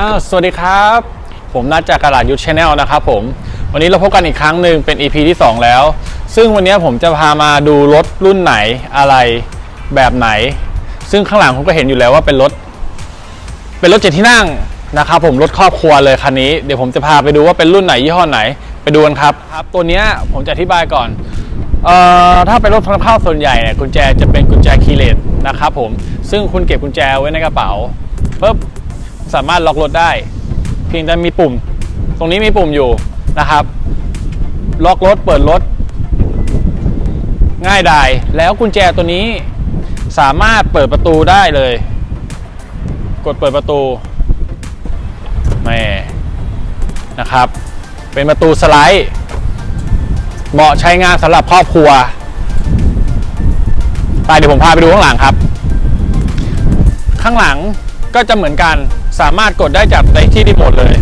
อ้าวสวัสดีครับ ผมนัดจากกระดาษยุทธชาแนลนะครับผม วันนี้เราพบกันอีกครั้งหนึ่งเป็น EP ที่ 2 แล้ว ซึ่งวันนี้ผมจะพามาดูรถรุ่นไหนอะไรแบบไหน ซึ่งข้างหลังผมก็เห็นอยู่แล้วว่าเป็นรถ เป็นรถเจ็ดที่นั่งนะครับผมรถครอบครัวเลยคันนี้ เดี๋ยวผมจะพาไปดูว่าเป็นรุ่นไหนยี่ห้อไหน ไปดูกันครับครับ ตัวนี้ผมจะอธิบายก่อนเอ่อถ้าเป็นรถพลังข้าส่วนใหญ่เนี่ยกุญแจจะเป็นกุญแจคีย์เลสนะครับผมซึ่งคุณเก็บกุญแจไว้ในกระเป๋าปุ๊บ สามารถล็อกรถได้ เพียงแต่มีปุ่ม ตรงนี้มีปุ่มอยู่นะครับ ล็อกรถเปิดรถ ง่ายดายแล้วกุญแจตัวนี้สามารถเปิดประตูได้เลย กดเปิดประตูแม่นะครับ เป็นประตูสไลด์ เหมาะใช้งานสำหรับครอบครัวไปเดี๋ยวผมพาไปดูข้างหลังครับ ข้างหลังก็จะเหมือนกัน สามารถกดได้จากในที่รีโมทเลย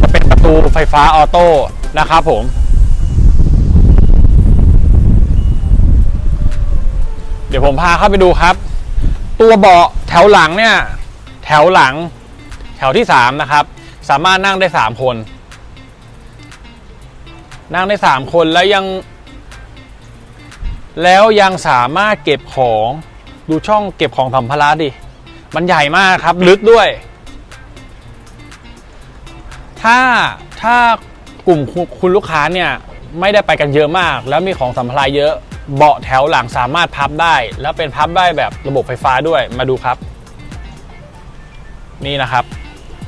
จะเป็นประตูไฟฟ้าออโต้นะครับผม เดี๋ยวผมพาเข้าไปดูครับ ตัวเบาะแถวหลังเนี่ย แถวหลัง แถวที่ 3 นะครับ สามารถนั่งได้ 3 คน นั่งได้ 3 คนแล้วยังแล้วยังสามารถเก็บของ ดูช่องเก็บของสัมภาระดิ มันใหญ่มากครับ ลึกด้วย ถ้าถ้ากลุ่มคุณลูกค้าเนี่ย ไม่ได้ไปกันเยอะมาก แล้วมีของสัมภาระเยอะเบาะแถวหลังสามารถพับได้ แล้วเป็นพับได้แบบระบบไฟฟ้าด้วยมาดูครับ นี่นะครับ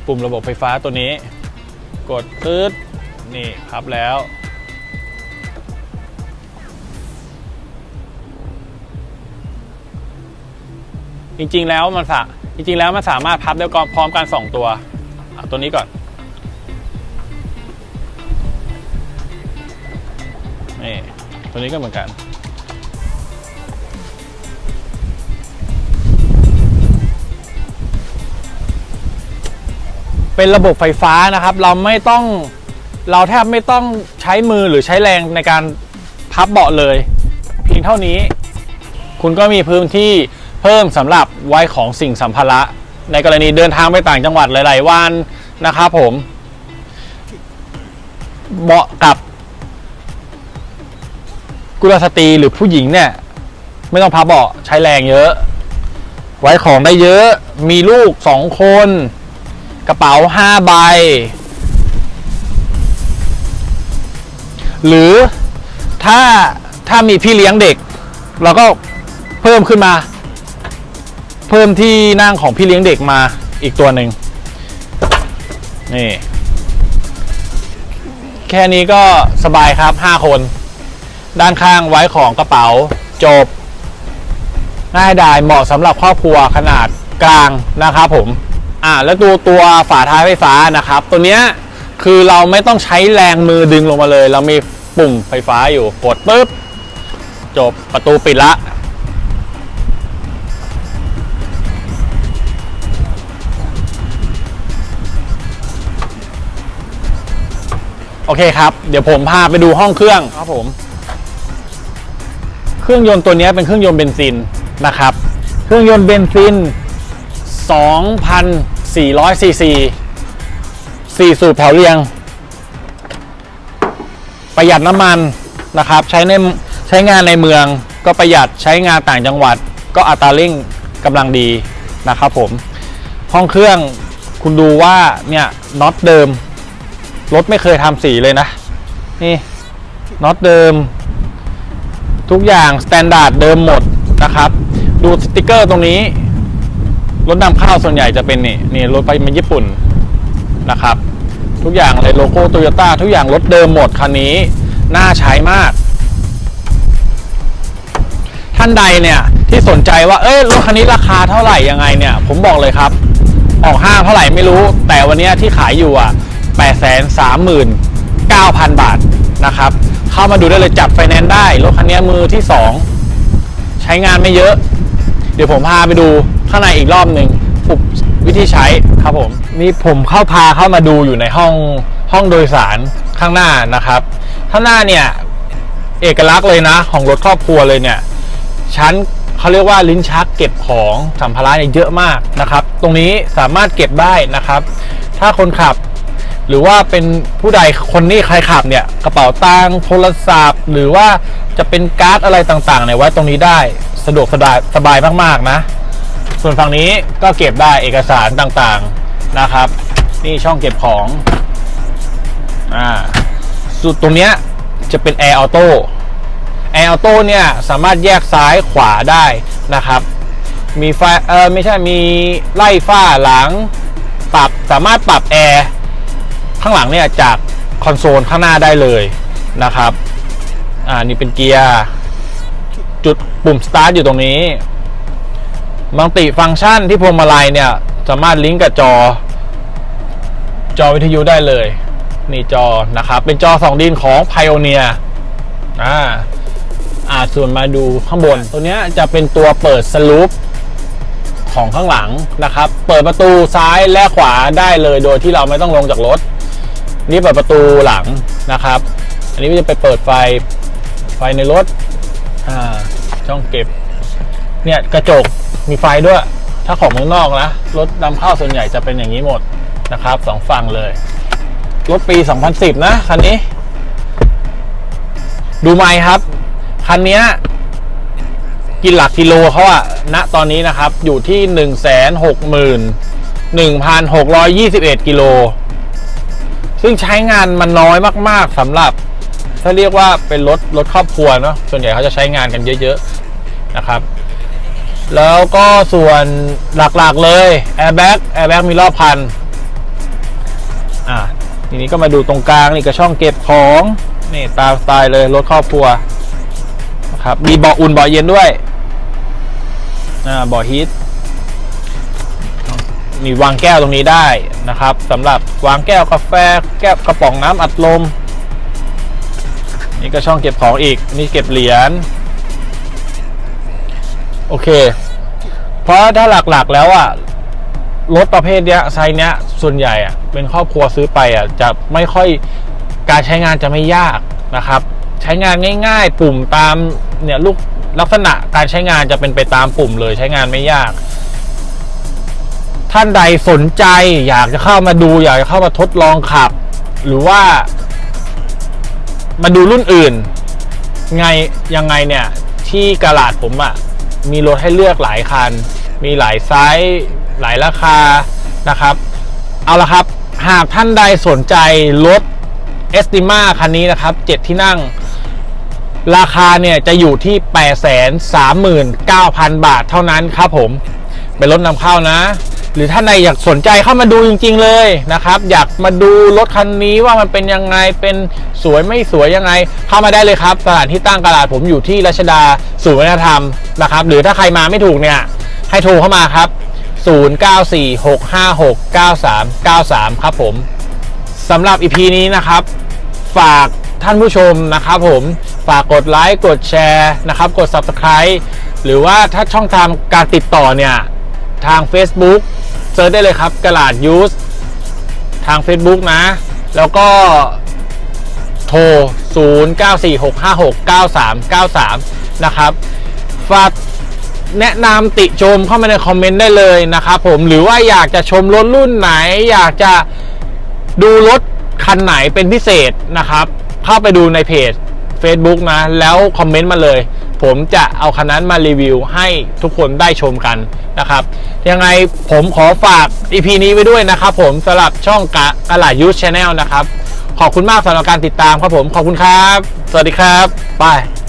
ปุ่มระบบไฟฟ้าตัวนี้ กดตืดนี่พับแล้ว จริง ๆ แล้วมันสะจริง ๆ แล้วมันสามารถพับได้ก่อนพร้อมกัน2ตัวเอาตัวนี้ก่อนนี่ตัวนี้ก็เหมือนกันเป็นระบบไฟฟ้านะครับ เราไม่ต้องเราแทบไม่ต้องใช้มือหรือใช้แรงในการพับเบาะเลย เพียงเท่านี้ คุณก็มีพื้นที่ เพิ่มสำหรับไว้ของสิ่งสัมภาระในกรณีเดินทางไปต่างจังหวัดหลาย ๆ วันนะครับผมเหมาะกับกุลสตรีหรือผู้หญิงเนี่ย ไม่ต้องพับเบาะใช้แรงเยอะ ไว้ของได้เยอะมีลูกสองคน กระเป๋าห้าใบ หรือถ้าถ้ามีพี่เลี้ยงเด็ก เราก็เพิ่มขึ้นมา เพิ่มที่นั่งของพี่เลี้ยงเด็กมาอีกตัวหนึ่งนี่ แค่นี้ก็สบายครับ 5 คน ด้านข้างไว้ของกระเป๋า จบ ง่ายดายเหมาะสำหรับครอบครัวขนาดกลางนะครับผม อ่า แล้วตัวตัวฝาท้ายไฟฟ้านะครับ ตัวเนี้ยคือเราไม่ต้องใช้แรงมือดึงลงมาเลย เรามีปุ่มไฟฟ้าอยู่กดปุ๊บ จบประตูปิดละ โอเคครับ เดี๋ยวผมพาไปดูห้องเครื่องครับผม เครื่องยนต์ตัวนี้เป็นเครื่องยนต์เบนซินนะครับ เครื่องยนต์เบนซิน 2,400ซีซี4สูบแถวเรียง ประหยัดน้ำมันนะครับ ใช้ในใช้งานในเมืองก็ประหยัดใช้งานต่างจังหวัด ก็อัตราเร่งกำลังดีนะครับผม ห้องเครื่องคุณดูว่าเนี่ยน็อตเดิม รถไม่เคยทำสีเลยนะ นี่น็อตเดิม ทุกอย่างสแตนดาร์ดเดิมหมดนะครับ ดูสติกเกอร์ตรงนี้ รถนำเข้าส่วนใหญ่จะเป็นนี่นี่รถไปมาญี่ปุ่นนะครับ ทุกอย่างเลยโลโก้โตโยต้าทุกอย่างรถเดิมหมดคันนี้ น่าใช้มาก ท่านใดเนี่ยที่สนใจว่า เอ้ยรถคันนี้ราคาเท่าไหร่ยังไงเนี่ย ผมบอกเลยครับ ออกห้างเท่าไหร่ไม่รู้ แต่วันนี้ที่ขายอยู่อะ 839,000 บาทนะครับ เข้ามาดูได้เลยจัดไฟแนนซ์ได้ รถคันนี้มือที่ 2 ใช้งานไม่เยอะ เดี๋ยวผมพาไปดูข้างในอีกรอบหนึ่งวิธีใช้ครับผม นี่ผมเข้าพาเข้ามาดูอยู่ในห้องห้องโดยสารข้างหน้านะครับ ข้างหน้าเนี่ยเอกลักษณ์เลยนะ ของรถครอบครัวเลยเนี่ยชั้นเขาเรียกว่าลิ้นชักเก็บของสัมภาระเนี่ยเยอะมากนะครับ ตรงนี้สามารถเก็บได้นะครับ ถ้าคนขับ หรือว่าเป็นผู้ใดคนนี้ใครขับเนี่ยกระเป๋าตังค์โทรศัพท์ หรือว่าจะเป็นการ์ดอะไรต่างๆเนี่ยไว้ตรงนี้ได้สะดวกสบายสบายมากๆนะ ส่วนฝั่งนี้ก็เก็บได้เอกสารต่างๆนะครับ นี่ช่องเก็บของอ่าสุดตรงเนี้ยจะเป็นแอร์ออโต้แอร์ออโต้เนี่ยสามารถแยกซ้ายขวาได้นะครับ มีไฟเออไม่ใช่มีไล่ฝ้าหลังปรับสามารถปรับแอร์ ข้างหลังเนี่ยจากคอนโซลข้างหน้าได้เลยนะครับ อ่านี่เป็นเกียร์จุดปุ่มสตาร์ทอยู่ตรงนี้มัลติฟังก์ชันที่พวงมาลัยเนี่ย สามารถลิงก์กับจอ จอวิทยุได้เลย นี่จอนะครับ เป็นจอ2ดินของ Pioneer อ่าอ่าส่วนมาดูข้างบน ตัวเนี้ยจะเป็นตัวเปิดสลูปของข้างหลังนะครับ เปิดประตูซ้ายและขวาได้เลยโดยที่เราไม่ต้องลงจากรถ นี่เปิดประตูหลังนะครับ อันนี้จะไปเปิดไฟไฟในรถอ่าช่องเก็บ เนี่ยกระจกมีไฟด้วย ถ้าของเมืองนอกนะ รถนำเข้าส่วนใหญ่จะเป็นอย่างนี้หมดนะครับสองฝั่งเลย รถปี 2010 นะคันนี้ ดูไหมครับ คันนี้กินหลักกิโลเขาอะณตอนนี้นะครับ อยู่ที่ 1 6 1 1,621กิโล ซึ่งใช้งานมันน้อยมากๆสำหรับ ถ้าเรียกว่าเป็นรถรถครอบครัวเนาะส่วนใหญ่เขาจะใช้งานกันเยอะๆนะครับ แล้วก็ส่วนหลักๆเลย Airbag Airbag มีรอบพันอะทีนี้ก็มาดูตรงกลางนี่ก็ช่องเก็บของนี่ตามสไตล์เลยรถครอบครัวนะครับมีเบาะอุ่นเบาะเย็นด้วยอ่าเบาะฮีท มีวางแก้วตรงนี้ได้นะครับสำหรับวางแก้วกาแฟแก้วกระป๋องน้ำอัดลม นี่ก็ช่องเก็บของอีกนี่เก็บเหรียญโอเค เพราะถ้าหลักๆแล้วอะรถประเภทเนี้ยไซส์เนี้ยส่วนใหญ่อะเป็นครอบครัวซื้อไปอะจะไม่ค่อยการใช้งานจะไม่ยากนะครับ ใช้งานง่ายๆ ปุ่มตามเนี่ยลูกลักษณะการใช้งานจะเป็นไปตามปุ่มเลยใช้งานไม่ยาก ท่านใดสนใจอยากจะเข้ามาดู อยากจะเข้ามาทดลองขับ หรือว่า มาดูรุ่นอื่น ไงยังไงเนี่ย ที่กลาดผมอะ่ะ มีรถให้เลือกหลายคัน มีหลายไซส์หลายราคานะครับ เอาละครับ หากท่านใดสนใจรถเอสติมาคันนี้นะครับ 7 ที่นั่ง ราคาเนี่ยจะอยู่ที่ 839,000 บาทเท่านั้นครับผม เป็นรถนำเข้านะ หรือท่านใดอยากสนใจเข้ามาดูจริง ๆ เลยนะครับ อยากมาดูรถคันนี้ว่ามันเป็นยังไงเป็นสวยไม่สวยยังไง เข้ามาได้เลยครับ สถานที่ตั้งตลาดผมอยู่ที่รัชดาศูนย์วัฒนธรรมนะครับ หรือถ้าใครมาไม่ถูกเนี่ยให้โทรเข้ามาครับ 0946569393 ครับผมสำหรับ EP นี้นะครับ ฝากท่านผู้ชมนะครับผมฝากกดไลค์กดแชร์นะครับ กด Subscribe หรือว่าถ้าช่องทางการติดต่อเนี่ย ทาง Facebook เซิร์ชได้เลยครับกระลาดยูสทาง Facebook นะ แล้วก็โทร 0946569393 นะครับ ฝากแนะนำติชมเข้ามาในคอมเมนต์ได้เลยนะครับผมหรือว่าอยากจะชมรถรุ่นไหน อยากจะดูรถคันไหนเป็นพิเศษนะครับ เข้าไปดูในเพจ Facebook นะ แล้วคอมเมนต์มาเลย ผมจะเอาคันนั้นมารีวิวให้ทุกคนได้ชมกันนะครับ ยังไงผมขอฝาก EP นี้ไว้ด้วยนะครับผมสำหรับช่องกะกะหลายูสชาแนลนะครับ ขอบคุณมากสำหรับการติดตามครับผม ขอบคุณครับ สวัสดีครับ บาย